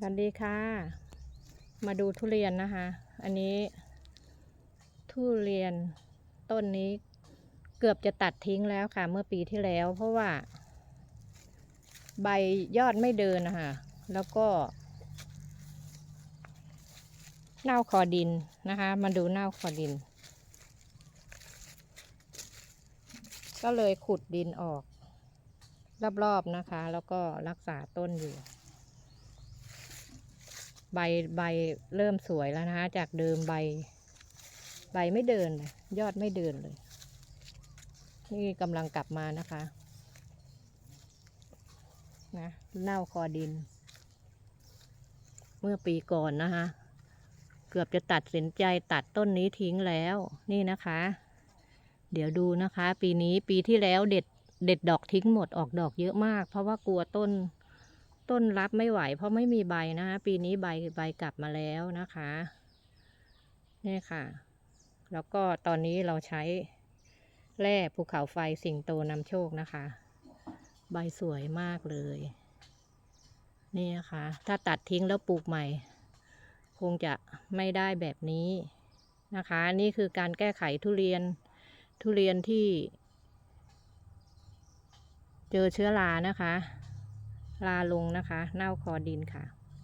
สวัสดีค่ะ มาดูทุเรียนนะคะ อันนี้ ทุเรียนต้นนี้เกือบจะตัดทิ้งแล้วค่ะ เมื่อปีที่แล้ว เพราะว่า ใบยอดไม่เดินนะคะแล้วก็ เน่าคอดินนะคะ มาดูเน่าคอดิน ก็เลยขุดดินออก รอบๆนะคะ แล้วก็รักษาต้นอยู่ ใบใบเริ่มสวยแล้วนะคะจากเดิมใบ ใบไม่เดินเลยยอดไม่เดินเลย นี่กำลังกลับมานะคะนะเน่าคอดิน เมื่อปีก่อนนะคะ เกือบจะตัดสินใจตัดต้นนี้ทิ้งแล้วนี่นะคะ เดี๋ยวดูนะคะ ปีนี้ปีที่แล้วเด็ดเด็ดดอกทิ้งหมดออกดอกเยอะมาก เพราะว่ากลัวต้น ต้นรับไม่ไหว เพราะไม่มีใบนะคะปีนี้ใบใบกลับมาแล้วนะคะนี่ค่ะ แล้วก็ตอนนี้เราใช้แร่ภูเขาไฟสิงโตนำโชคนะคะ ใบสวยมากเลย นี่นะคะ ถ้าตัดทิ้งแล้วปลูกใหม่ คงจะไม่ได้แบบนี้นะคะ นี่คือการแก้ไขทุเรียนทุเรียนที่ เจอเชื้อรานะคะ ลาลงนะคะ เน่าคอดินค่ะ